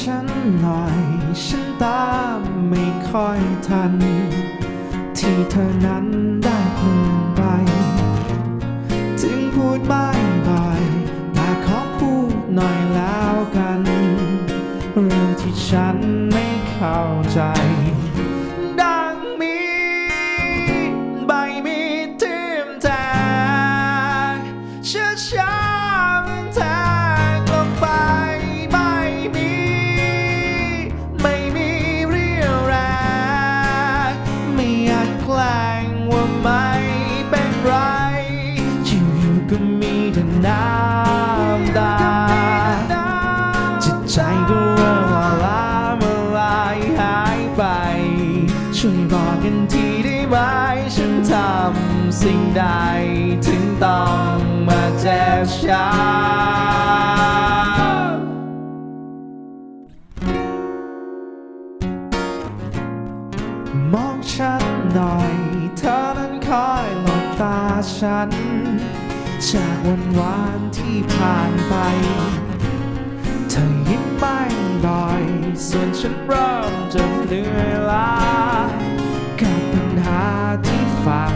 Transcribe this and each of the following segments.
ฉันหน่อย ฉันตามไม่ค่อยทัน ที่เธอนั้นได้เปลี่ยนไป ถึงพูดบายบ่อยแต่ขอพูดหน่อยแล้วกัน เรื่องที่ฉันไม่เข้าใจ สิ่งใดถึงต้องมาเจ็บช้ำมองฉันหน่อย เธอนั้นคอยหลบตาฉัน จากวันวานที่ผ่านไป เธอยิ้มไม่บ่อย ส่วนฉันเริ่มจะเหนื่อยล้ากับปัญหาที่ฝัง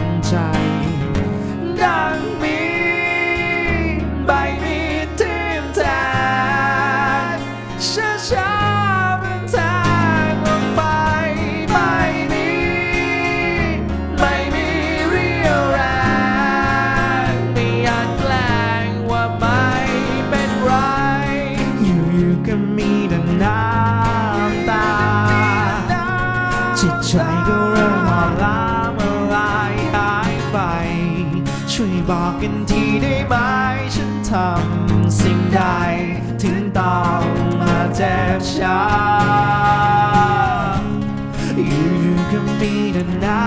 กันทีได้ไหมฉันทำสิ่งใด ถึงต้องมาเจ็บช้ำอยู่ๆก็มีแต่น้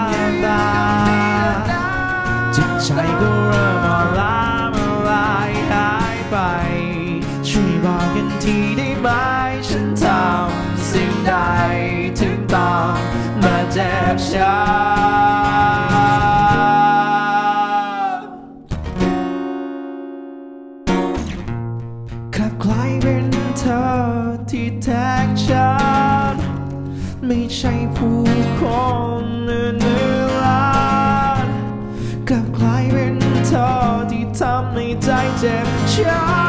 ำตาจิตใจก็เริ่มอ่อนล้ามื่อลายหายไป ช่วยบอกกันทีได้ไหมฉันทำสิ่งใด ถึงต้องมาเจ็บช้ำ ขับคล้ายเป็นเธอที่แทงฉันไม่ใช่ผู้คนอื่นๆล้านกลับคลายเป็นเธอที่ทำให้ใจเจ็บช้ำ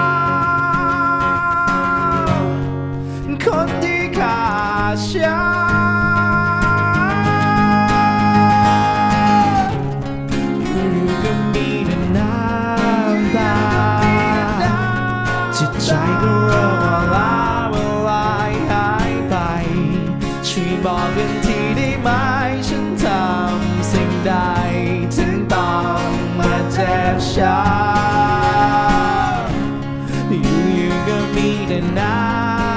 ทีได้ไหมฉันทำสิ่งใด ถึงต้องมาเจ็บช้ำอยู่ๆก็มีแต่น้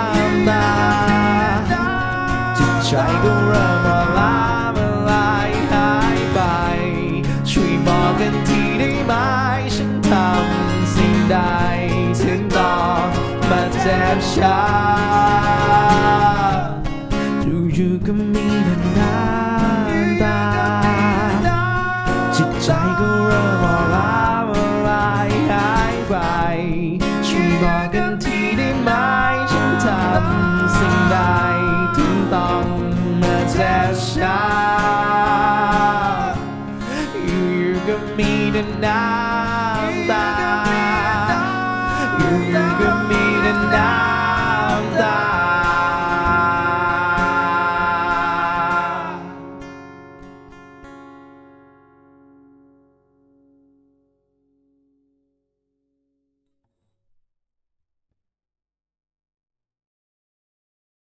ำตาจิตใจก็เริ่มอ่อนล้าเมื่อลายหายไป ช่วยบอกกันทีได้ไหมฉันทำสิ่งใด ถึงต้องมาเจ็บช้ำ